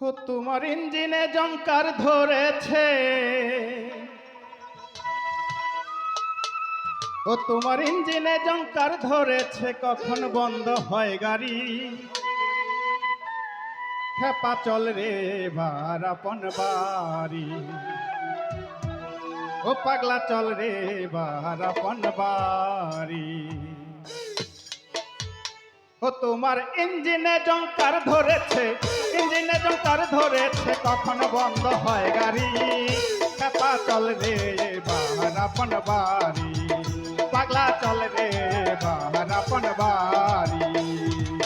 ও তোমার ইঞ্জিনে জঙ্কার ধরেছে। ও তোমার ইঞ্জিনে জঙ্কার ধরেছে, কখন বন্ধ হয় গাড়ি? খেপা চল রে বার আপন বাড়ি। ও পাগলা চল রে বার আপন বাড়ি। তোমার ইঞ্জিনে জঙ্কার ধরেছে, ইঞ্জিনে জঙ্কার ধরেছে কখন বন্ধ হয় গাড়ি। খেপা চল রে বাহার আপন বাড়ি। পাগলা চল রে বাহার আপন বাড়ি।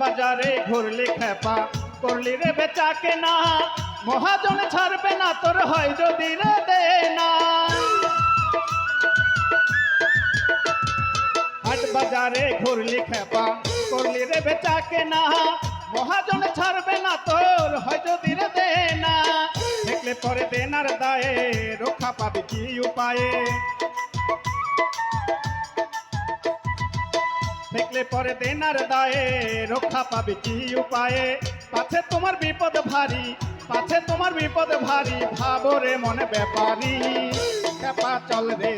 বাজারে ঘুরলি খেপা, করলি রে বেচা কেনা। মহাজন ছাড়বে না তোর হয় যদি রে দে না হাট বাজারে ঘুরলি খেপা, করলি রে বেচা কেনা। মহাজন ছাড়বে না তোর হয় যদি রে দে না দেখলে পরে দেনার দায়ে রক্ষা পাবি কি উপায়ে? দেখলে পরে দেনার দায়ে রক্ষা পাবে কি উপায়ে? পাছে তোমার বিপদ ভারী, পাছে তোমার বিপদ ভারী ভাবরে মনে ব্যাপারী। খেপা চল রে,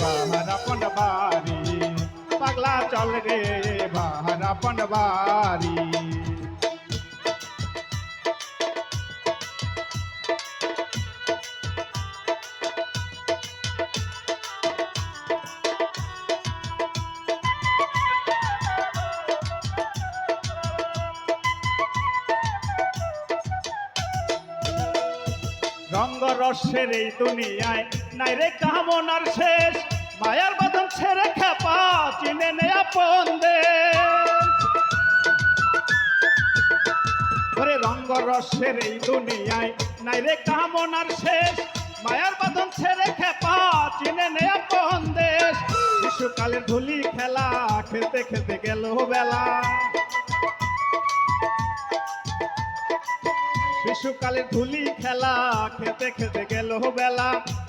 বাহার আপন বাড়ি। পাগলা চল রে, বাহার আপন বাড়ি। রঙ্গ রসের এই দুনিয়ায়। নাই রে কামনার শেষ, মায়ার বাদন ছেড়ে খেপা, চিনে নে আপন দেশ। ওরে রঙ্গ রসের এই দুনিয়ায়, নাই রে কামনার শেষ, মায়ার বাদন ছেড়ে খেপা, চিনে নে আপন দেশ। শিশুকালের ধুলি খেলা, খেলতে খেলতে গেল বেলা। শিশুকালে ধুলি খেলা, খেতে খেতে গেল বেলা।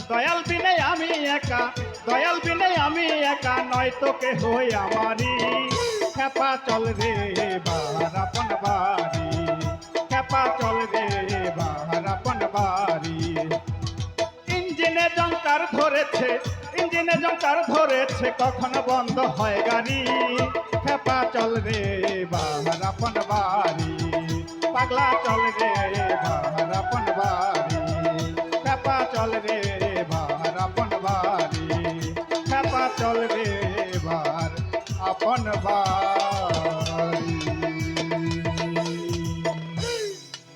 দয়াল বিনে আমি একা, দয়াল বিনে আমি একা নয় তোকে হই আমারি খেপা চল রে বাহার আপন বাড়ি, খেপা চল রে বাহার আপন বাড়ি। ইঞ্জিনে জঙ্কার ধরেছে, ইঞ্জিনে জঙ্কার ধরেছে, কখন বন্ধ হয় গাড়ি। খেপা চল রে বাহার আপন বাড়ি পাগলা চল রে ভার আপন বাড়ি। ব্যাপা চল রে ভার আপন বাড়ি। ব্যাপা চল রে ভার আপন বাড়ি।